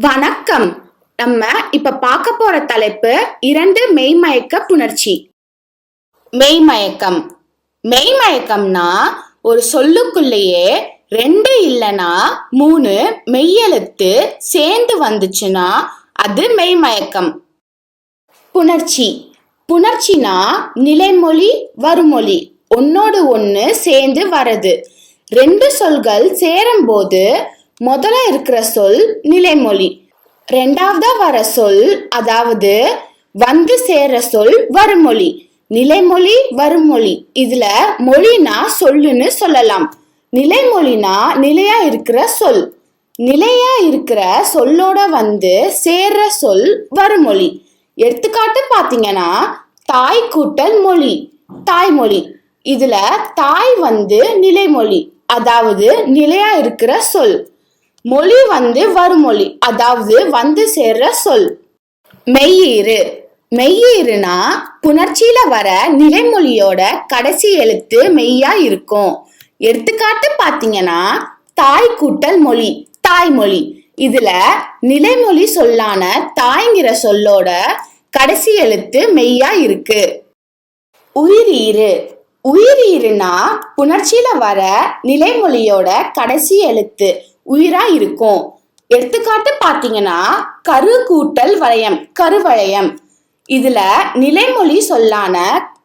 வணக்கம். நம்ம இப்ப பார்க்க போற தலைப்பு இரண்டு மெய்மயக்க புணர்ச்சி. மெய்மயக்கம். மெய்மயக்கம்னா ஒரு சொல்லுக்குள்ளேயே ரெண்டு இல்லனா மூணு மெய்யெழுத்து சேர்ந்து வந்துச்சுன்னா அது மெய்மயக்கம். புணர்ச்சி. புணர்ச்சினா நிலைமொழி வருமொழி. ஒன்னோடு ஒன்று சேர்ந்து வரது. ரெண்டு சொல்கள் சேரும்போது முதல்ல இருக்கிற சொல் நிலைமொழி. ரெண்டாவதா வர சொல் அதாவது வந்து சேர சொல் வருமொழி. நிலைமொழி வருமொழி. இதுல மொழினா சொல்லுன்னு சொல்லலாம். நிலைமொழினா நிலையா இருக்கிற சொல். நிலையா இருக்கிற சொல்லோட வந்து சேர்ற சொல் வருமொழி. எடுத்துக்காட்டு பாத்தீங்கன்னா தாய் கூட்டல் மொழி தாய்மொழி. இதுல தாய் வந்து நிலைமொழி அதாவது நிலையா இருக்கிற சொல். மொழி வந்து வருமொழி அதாவது வந்து சேர்ற சொல். மெய்யீறு. மெய்யீறுனா புணர்ச்சியில வர நிலைமொழியோட கடைசி எழுத்து மெய்யா இருக்கும். எடுத்துக்காட்டு பாத்தீங்கன்னா தாய் கூட்டல் மொழி தாய்மொழி. இதுல நிலைமொழி சொல்லான தாய்ங்கிற சொல்லோட கடைசி எழுத்து மெய்யா இருக்கு. உயிரீறு. உயிரீறுனா புணர்ச்சியில வர நிலைமொழியோட கடைசி எழுத்து. உயிரா இருக்கும். எடுத்துக்காட்டு பாத்தீங்கன்னா கரு கூட்டல் வளையம் கருவளையம். இதுல நிலைமொழி சொல்லான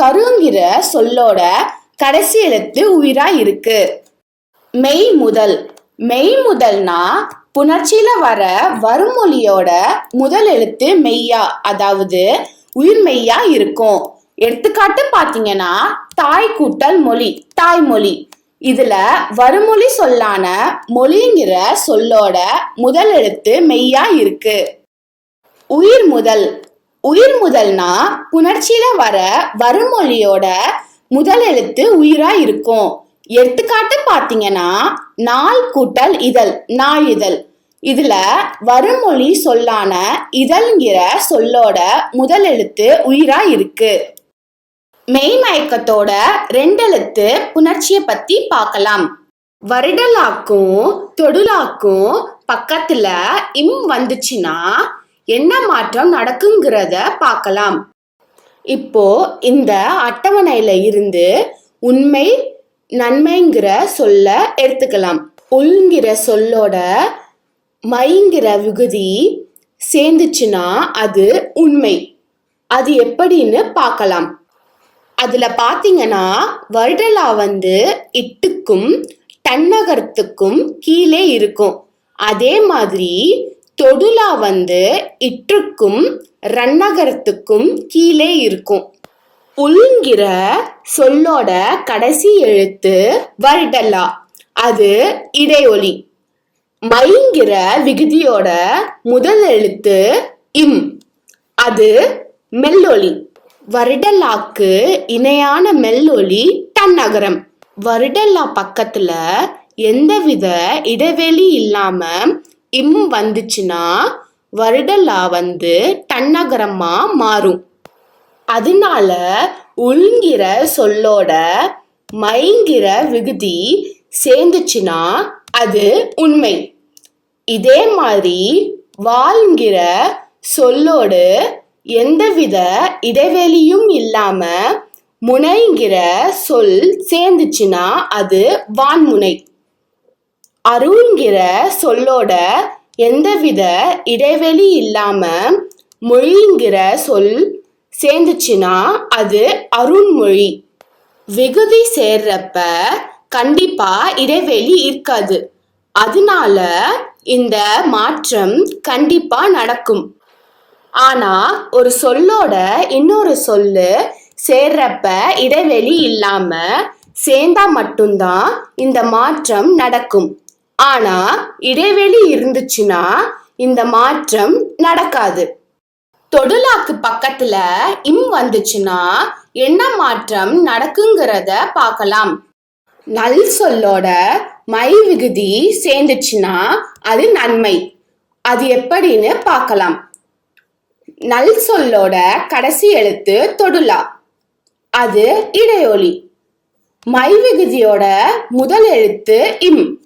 கருங்கிற சொல்லோட கடைசி எழுத்து உயிரா இருக்கு. மெய் முதல். மெய் முதல்னா புணர்ச்சியில வர வருமொழியோட முதல் எழுத்து மெய்யா அதாவது உயிர் மெய்யா இருக்கும். எடுத்துக்காட்டு பாத்தீங்கன்னா தாய் கூட்டல் மொழி தாய்மொழி இதுல வருமொழி சொல்லான மொழிங்கிற சொல்லோட முதல் எழுத்து மெய்யா இருக்கு. உயிர் முதல். உயிர் முதல்னா புணர்ச்சியில வர வருமொழியோட முதல் எழுத்து உயிரா இருக்கும். எடுத்துக்காட்டு பாத்தீங்கன்னா நாள் கூட்டல் இதழ் நாளிதழ் இதுல வருமொழி சொல்லான இதழ்ங்கிற சொல்லோட முதல் எழுத்து உயிரா இருக்கு. மெய்மயக்கத்தோட ரெண்டெழுத்து புணர்ச்சியை பத்தி பார்க்கலாம். வருடலாக்கும் தொடுலாக்கும் பக்கத்துல இம் வந்துச்சுன்னா என்ன மாற்றம் நடக்குங்கிறத பார்க்கலாம். இப்போ இந்த அட்டவணையில இருந்து உண்மை நன்மைங்கிற சொல்ல எடுத்துக்கலாம். உள்ங்கிற சொல்லோட மைங்கிற விகுதி சேர்ந்துச்சுன்னா அது உண்மை. அது எப்படின்னு பார்க்கலாம். அதில் பார்த்தீங்கன்னா வருடலா வந்து இட்டுக்கும் தன்னகரத்துக்கும் கீழே இருக்கும். அதே மாதிரி தொடுலா வந்து இற்றுக்கும் ரன்னகரத்துக்கும் கீழே இருக்கும். உள்ங்கிற சொல்லோட கடைசி எழுத்து வருடலா. அது இடையொலி. மைங்கிற விகுதியோட முதல் எழுத்து இம். அது மெல்லொலி. வருடலாக்கு இணையான மெல்லொலி தன்னகரம். வருடல்லா பக்கத்துல எந்தவித இடைவெளி இல்லாம இம் வந்துச்சுன்னா வருடல்லா வந்து தன்னகரமா மாறும். அதனால உள்ங்கிற சொல்லோட மைங்கிற விகுதி சேர்ந்துச்சுன்னா அது உண்மை. இதே மாதிரி வாழ்கிற சொல்லோடு எந்தவித இடைவெளியும் இல்லாம முனைங்கிற சொல் சேர்ந்துச்சுன்னா அது வான்முனை. அருள்ங்கிற சொல்லோட எந்தவித இடைவெளி இல்லாம மொழிங்கிற சொல் சேர்ந்துச்சுன்னா அது அருண்மொழி. விகுதி சேர்றப்ப கண்டிப்பா இடைவெளி இருக்காது. அதனால இந்த மாற்றம் கண்டிப்பா நடக்கும். ஆனா ஒரு சொல்லோட இன்னொரு சொல்லு சேர்றப்ப இடைவெளி இல்லாம சேர்ந்தா மட்டும்தான் இந்த மாற்றம் நடக்கும். ஆனா இடைவெளி இருந்துச்சுன்னா இந்த மாற்றம் நடக்காது. தொடுலாக்கு பக்கத்துல இம் வந்துச்சுன்னா என்ன மாற்றம் நடக்குங்கிறத பார்க்கலாம். நல் சொல்லோட மை விகுதி சேர்ந்துச்சுன்னா அது நன்மை. அது எப்படின்னு பார்க்கலாம். நல் சொல்லோட கடைசி எழுத்து தொடுலா. அது இடையொலி. மை விகுதியோட முதல் எழுத்து இம்.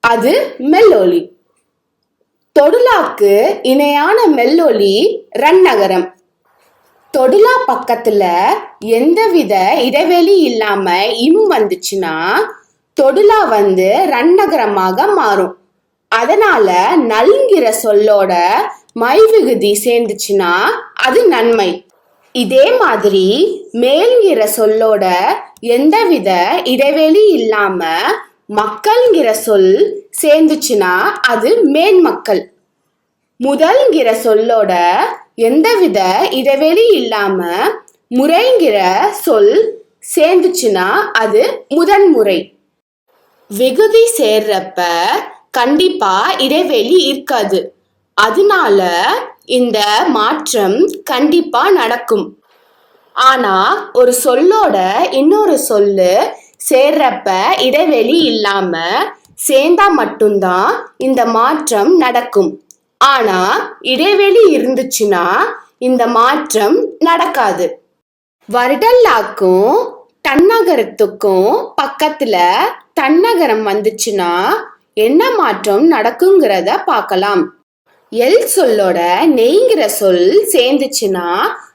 அது மெல்லொலி. தொடுலாக்கு இணையான மெல்லொலி ரன்னகரம். தொடுலா பக்கத்துல எந்தவித இடைவெளி இல்லாம இம் வந்துச்சுன்னா தொடுலா வந்து ரன்னகரமாக மாறும். அதனால நல்ங்கிற சொல்லோட மை விகுதி சேர்ந்துச்சுன்னா அது நன்மை. இதே மாதிரி மேல்ங்கிற சொல்லோட எந்தவித இடைவெளி இல்லாம மக்கள்ங்கிற சொல் சேர்ந்துச்சுன்னா அது மேன்மக்கள். முதல்ங்கிற சொல்லோட எந்தவித இடைவெளி இல்லாம முறைங்கிற சொல் சேர்ந்துச்சுன்னா அது முதன்முறை. விகுதி சேர்றப்ப கண்டிப்பா இடைவெளி இருக்காது. அதனால இந்த மாற்றம் கண்டிப்பா நடக்கும். ஆனா ஒரு சொல்லோட இன்னொரு சொல்லு சேர்றப்ப இடைவெளி இல்லாம சேர்ந்தா மட்டும்தான் இந்த மாற்றம் நடக்கும். ஆனா இடைவெளி இருந்துச்சுன்னா இந்த மாற்றம் நடக்காது. வருடல்லாக்கும் தன்னகரத்துக்கும் பக்கத்துல தன்னகரம் வந்துச்சுன்னா என்ன மாற்றம் நடக்குங்கிறத பார்க்கலாம். எல் சொல்லோட நெய்ங்கிற சொல் சேர்ந்துச்சுன்னா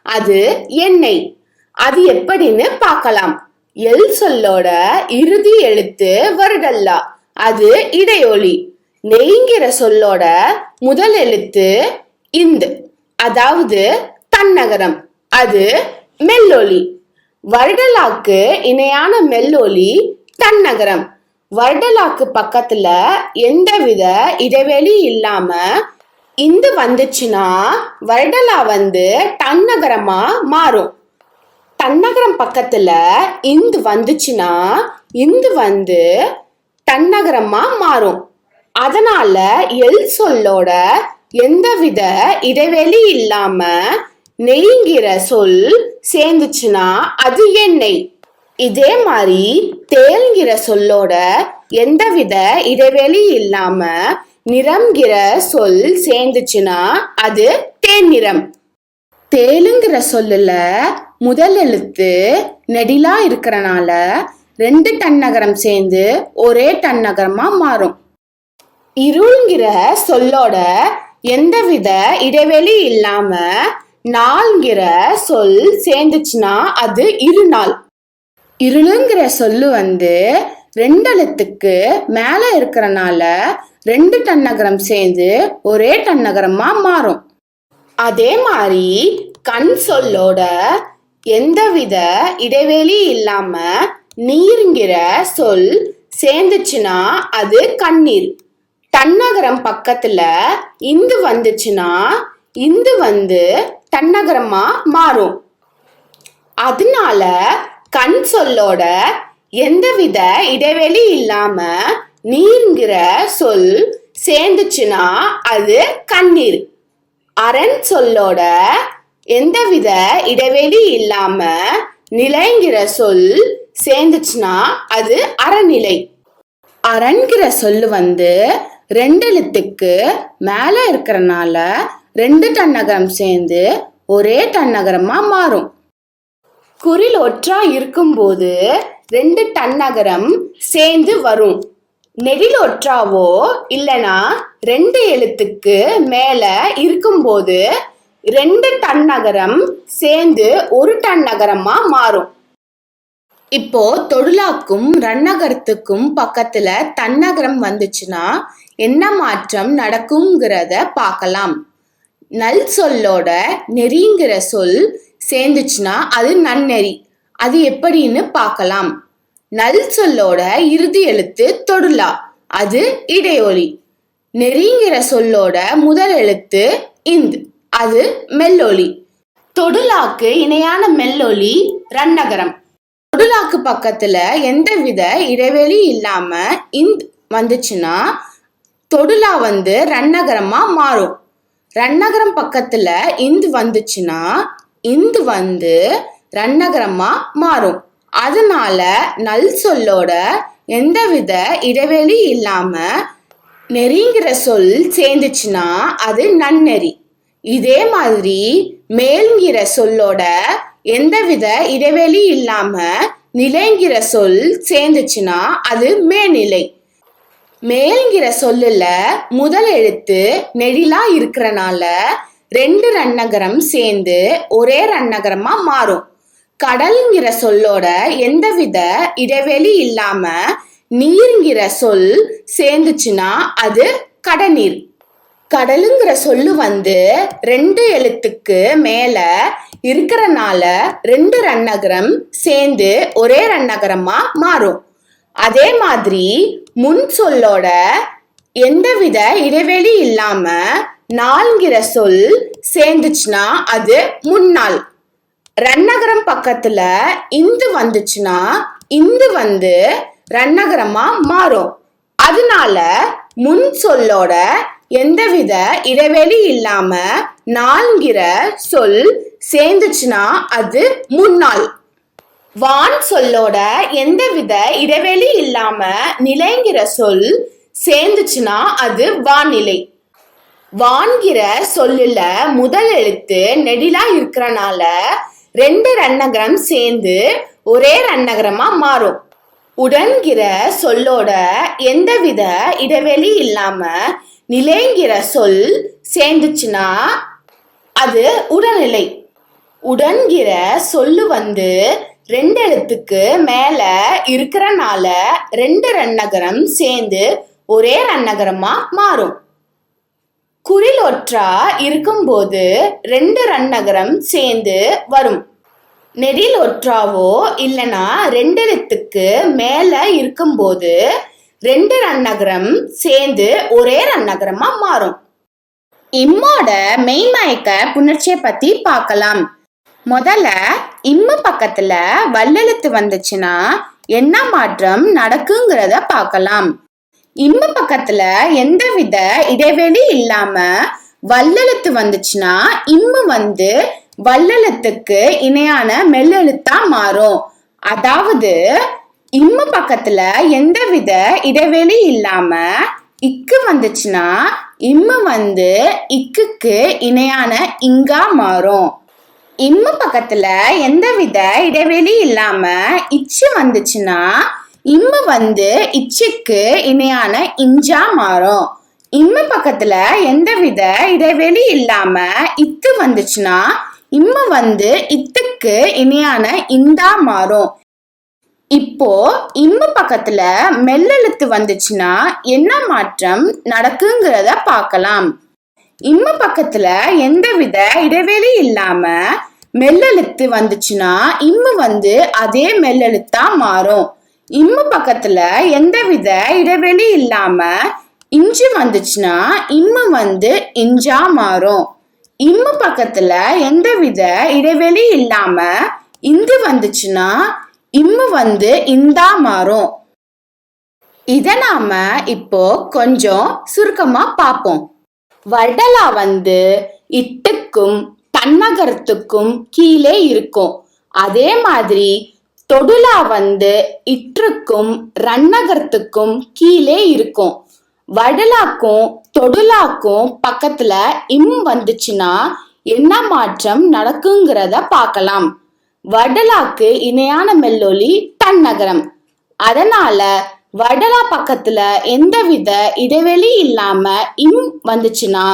அது எண்ணெய். அது எப்படின்னு பார்க்கலாம். எல் சொல்லோட இறுதி எழுத்து வருடல்லா. அது இடையொலி. நெய்ங்கிற சொல்லோட முதல் எழுத்து இந்து. அதாவது தன்னகரம். அது மெல்லொலி. வருடலாக்கு இணையான மெல்லொலி தன்னகரம். வருடலாக்கு பக்கத்துல எந்தவித இடைவெளி இல்லாம இந்து வந்துச்சுன்னா வருடலா வந்து தன்னகரமா மாறும். தன்னகரம் பக்கத்துல இந்து வந்துச்சுன்னா இந்து வந்து தன்னகரமா மாறும். அதனால எல் சொல்லோட எந்தவித இடைவெளி இல்லாம நெய்ங்கிற சொல் சேர்ந்துச்சுன்னா அது எண்ணெய். இதே மாதிரி தேல்ங்கிற சொல்லோட எந்தவித இடைவெளி இல்லாம நிறம்ங்கிற சொல் சேர்ந்துச்சுன்னா அது தேன்நிறம் தேலுங்கிற சொல்லுல முதல் எழுத்து நெடிலா இருக்கிறனால ரெண்டு தன்னகரம் சேர்ந்து ஒரே தன்னகரமா மாறும். இருள்ங்கிற சொல்லோட எந்தவித இடைவெளி இல்லாம நாள்ங்கிற சொல் சேர்ந்துச்சுன்னா அது இருநாள். இருளுங்கிற சொல்லு வந்து ரெண்டு எழுத்துக்கு மேல இருக்கிறனால ரெண்டு தன்னகரம் சேர்ந்து ஒரே தன்னகரமா மாறும். அதே மாதிரி கண் சொல்லோட எந்தவித இடைவெளி இல்லாம நீருங்கிற சொல் சேர்ந்துச்சுன்னா அது கண்ணீர். தன்னகரம் பக்கத்துல இந்து வந்துச்சுன்னா இந்து வந்து தன்னகரமா மாறும். அதனால கண் சொல்லோட எந்தவித இடைவெளி இல்லாம நீர்ங்கிற சொல் சேர்ந்துச்சுன்னா அது கண்ணீர். அரண் சொல்லோட எந்தவித இடைவெளி இல்லாம நிலைங்கிற சொல் சேர்ந்துச்சுன்னா அது அறநிலை. அரண்கிற சொல்லு வந்து ரெண்டு எழுத்துக்கு மேல இருக்கிறனால ரெண்டு தன்னகரம் சேர்ந்து ஒரே தன்னகரமா மாறும். குறில் ஒற்றா இருக்கும்போது ரெண்டு தன்னகரம் சேர்ந்து வரும். நெடில் ஒற்றாவோ இல்லனா ரெண்டு எழுத்துக்கு மேல இருக்கும்போது ரெண்டு டன் நகரம் சேர்ந்து ஒரு டன் நகரமாக மாறும். இப்போ தொழிலாக்கும் ரன்னகரத்துக்கும் பக்கத்துல தன்னகரம் வந்துச்சுன்னா என்ன மாற்றம் நடக்குங்கிறத பார்க்கலாம். நல் சொல்லோட நெறிங்கிற சொல் சேர்ந்துச்சுன்னா அது நன்னெறி. அது எப்படின்னு பார்க்கலாம். நல் சொல்லோட இறுதி எழுத்து தொடுலா. அது இடையொலி. நெறிங்கிற சொல்லோட முதல் எழுத்து இந்த். அது மெல்லொலி. தொடுலாக்கு இணையான மெல்லொலி ரன்னகரம். தொடுலாக்கு பக்கத்துல எந்தவித இடைவெளி இல்லாம இந்த் வந்துச்சுன்னா தொடுலா வந்து ரன்னகரமா மாறும். ரன்னகரம் பக்கத்துல இந்து வந்துச்சுன்னா இந்து வந்து ரன்னகரமா மாறும். அதனால நல் சொல்லோட எந்தவித இடைவெளி இல்லாம நெறிங்கிற சொல் சேர்ந்துச்சுன்னா அது நன்னெறி. இதே மாதிரி மேல்ங்கிற சொல்லோட எந்தவித இடைவெளி இல்லாம நிலைங்கிற சொல் சேர்ந்துச்சுன்னா அது மேல்நிலை. மேல்ங்கிற சொல்லுல முதல் எழுத்து நெழிலா இருக்கிறனால ரெண்டு ரன்னகரம் சேர்ந்து ஒரே ரன்னகரமா மாறும். கடல்ங்கிற சொல்லோட எந்தவித இடைவெளி இல்லாம நீர்ங்கிற சொல் சேர்ந்துச்சுன்னா அது கடநீர். கடலுங்கிற சொல்லு வந்து ரெண்டு எழுத்துக்கு மேல இருக்கிறனால ரெண்டு ரன்னகரம் சேர்ந்து ஒரே ரன்னகரமா மாறும். அதே மாதிரி முன் சொல்லோட எந்தவித இடைவெளி இல்லாம நான்கிற சொல் சேர்ந்துச்சுன்னா அது முன்னாள். ரன்னகரம் பக்கத்துல இந்து வந்துச்சுன்னா இந்து வந்து ரன்னகரமா மாறும். அதனால முன் சொல்லோட எந்தவித இடைவெளி இல்லாம நான்கிற சொல் சேர்ந்துச்சுன்னா அது முன்னாள். வான் சொல்லோட எந்தவித இடைவெளி இல்லாம நிலைங்கிற சொல் சேர்ந்துச்சுன்னா அது வானிலை. வான்கிற சொல்லுல முதல் எழுத்து நெடிலா இருக்கிறனால ரெண்டு ரன்னகரம் சேர்ந்து ஒரே ரன்னகரமா மாறும். உடன்கிற சொல்லோட எந்தவித இடைவெளி இல்லாம நிலைங்கிற சொல் சேர்ந்துச்சுன்னா அது உடல்நிலை. உடன்கிற சொல்லு வந்து ரெண்டு எழுத்துக்கு மேல இருக்கிறனால ரெண்டு ரன்னகரம் சேர்ந்து ஒரே ரன்னகரமா மாறும். குறிலொற்றா இருக்கும்போது ரெண்டு ரன்னகரம் சேர்ந்து வரும். நெடில் ஒற்றாவோ இல்லைனா ரெண்டு எழுத்துக்கு மேல இருக்கும்போது ரெண்டு ரன்னகரம் சேர்ந்து ஒரே ரன்னகரமாக மாறும். இம்மோட மெய்மயக்க புணர்ச்சியை பற்றி பார்க்கலாம். முதல்ல இம்மு பக்கத்தில் வல்லெழுத்து வந்துச்சுன்னா என்ன மாற்றம் நடக்குங்கிறத பார்க்கலாம். இம்மு பக்கத்துல எந்தவித இடைவெளி இல்லாம வல்லெழுத்து வந்துச்சுன்னா இம்மு வந்து வல்லெழுத்துக்கு இணையான மெல்லெழுத்தா மாறும். அதாவது இம்மு பக்கத்துல எந்தவித இடைவெளி இல்லாம இக்கு வந்துச்சுன்னா இம்மு வந்து இக்குக்கு இணையான இங்கா மாறும். இம்மு பக்கத்துல எந்தவித இடைவெளி இல்லாம இச்சு வந்துச்சுன்னா இம்மு வந்து இச்சுக்கு இணையான இஞ்சா மாறும். இம்மு பக்கத்துல எந்தவித இடைவெளி இல்லாம இத்து வந்துச்சுன்னா இம்மு வந்து இத்துக்கு இணையான இந்தா மாறும். இப்போ இம்மு பக்கத்துல மெல்லெழுத்து வந்துச்சுன்னா என்ன மாற்றம் நடக்குங்கிறத பார்க்கலாம். இம்மு பக்கத்துல எந்தவித இடைவெளி இல்லாம மெல்லெழுத்து வந்துச்சுன்னா இம்மு வந்து அதே மெல்லெழுத்தா மாறும். இம்மு பக்கத்துல எந்தவித இடைவெளி இல்லாம இஞ்சு வந்துச்சுன்னா இம்மு வந்து இஞ்சா மாறும். இம்மு பக்கத்துல எந்தவித இடைவெளி இல்லாம இந்து வந்துச்சுன்னா இம்மு வந்து இந்தா மாறும். இத நாம இப்போ கொஞ்சம் சுருக்கமா பார்ப்போம் வடலா வந்து இட்டுக்கும் தன்னகரத்துக்கும் கீழே இருக்கும். அதே மாதிரி தொடுலா வந்து இற்றுக்கும் ரன்னகரத்துக்கும் கீழே இருக்கும். வடலாக்கும் தொடுலாக்கும் பக்கத்துல இம் வந்துச்சுன்னா என்ன மாற்றம் நடக்குங்கிறத பார்க்கலாம். வடலாக்கு இணையான மெல்லொலி தன்னகரம். அதனால வடலா பக்கத்துல எந்தவித இடைவெளி இல்லாம இம் வந்துச்சுன்னா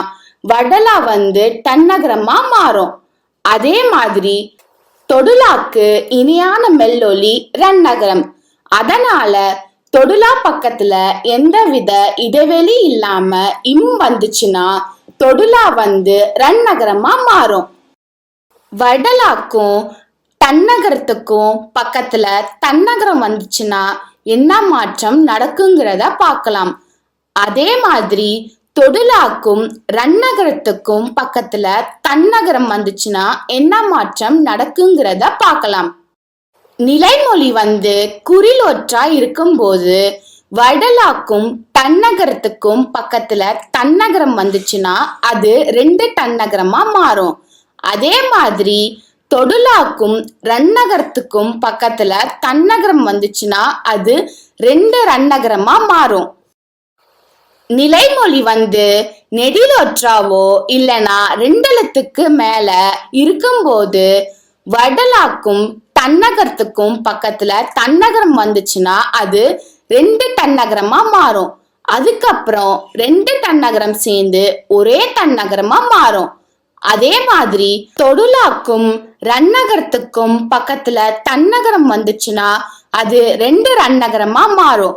வடலா வந்து தன்னகரமா மாறும். அதே மாதிரி தொடுலாக்கு இணையான மெல்லொலி ரன்னகரம். அதனால தொடுலா பக்கத்துல எந்தவித இடைவெளி இல்லாம இம் வந்துச்சுன்னா தொடுலா வந்து ரன்னகரமா மாறும். வடலாக்கும் தன்னகரத்துக்கும் பக்கத்துல தன்னகரம் வந்துச்சுன்னா என்ன மாற்றம் நடக்குங்கிறத பார்க்கலாம். அதே மாதிரி தொடுலாக்கும் ரன்னகரத்துக்கும் பக்கத்துல தன்னகரம் வந்துச்சுன்னா என்ன மாற்றம் நடக்குங்கிறத பார்க்கலாம். நிலைமொழி வந்து குறிலொற்றா இருக்கும்போது வடலாக்கும் தன்னகரத்துக்கும் பக்கத்துல தன்னகரம் வந்துச்சுன்னா அது ரெண்டு தன்னகரமா மாறும். அதே மாதிரி தொடுலாக்கும் ரன்னகரத்துக்கும் பக்கத்துல தன்னகரம் வந்துச்சுன்னா அது ரெண்டு ரன்னகரமா மாறும். நிலைமொழி வந்து நெடிலொற்றாவோ இல்லனா ரெண்டெழுத்துக்கு மேல இருக்கும்போது வடலாக்கும் தன்னகரத்துக்கும் பக்கத்துல தன்னகரம் வந்துச்சுன்னா அது ரெண்டு தன்னகரமா மாறும். அதுக்கப்புறம் ரெண்டு தன்னகரம் சேர்ந்து ஒரே தன்னகரமா மாறும். அதே மாதிரி தொடுலாக்கும் ரன்னகரத்துக்கும் பக்கத்துல தன்னகரம் வந்துச்சுன்னா அது ரெண்டு ரன்னகரமா மாறும்.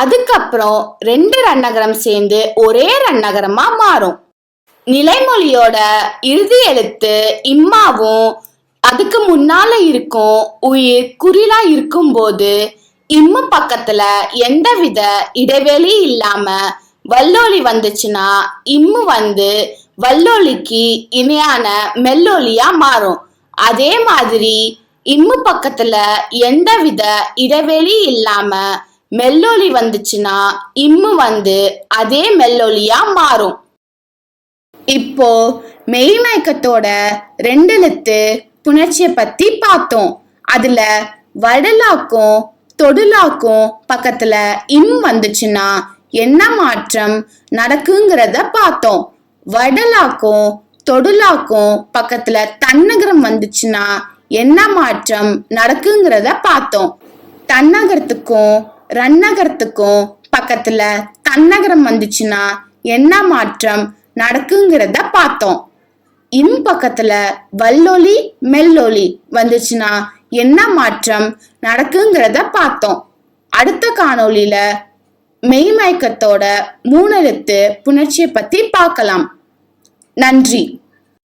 அதுக்கப்புறம் ரெண்டு ரன்னகரம் சேர்ந்து ஒரே ரன்னகரமா மாறும். நிலைமொழியோட இறுதி எழுத்து இம்மாவும் அதுக்கு முன்னால இருக்கும் உயிர் குறிலா இருக்கும்போது இம்மு பக்கத்துல எந்தவித இடைவெளி இல்லாம வல்லொலி வந்துச்சுன்னா இம்மு வந்து வல்லொலிக்கு இணையான மெல்லொலியா மாறும். அதே மாதிரி இம்மு பக்கத்துல எந்தவித இடைவெளி இல்லாம மெல்லொலி வந்துச்சுன்னா இம்மு வந்து அதே மெல்லொலியா மாறும். இப்போ மெய்மயக்கத்தோட ரெண்டு எழுத்து புணர்ச்சியை பத்தி பார்த்தோம். அதுல வடலாக்கும் தொடுலாக்கும் பக்கத்துல இம் வந்துச்சுன்னா என்ன மாற்றம் நடக்குங்கிறத பார்த்தோம். வடலாக்கும் தொடுலாக்கும் பக்கத்துல தன்னகரம் வந்துச்சுன்னா என்ன மாற்றம் நடக்குங்கிறத பார்த்தோம். தன்னகரத்துக்கும் ரன்னகரத்துக்கும் பக்கத்துல தன்னகரம் வந்துச்சுன்னா என்ன மாற்றம் நடக்குங்கிறத பார்த்தோம். இம் பக்கத்துல வல்லொலி மெல்லொலி வந்துச்சுன்னா என்ன மாற்றம் நடக்குங்கிறத பார்த்தோம். அடுத்த காணொளியில மெய்மயக்கத்தோட மூணெழுத்து புணர்ச்சியை பத்தி பார்க்கலாம். நன்றி.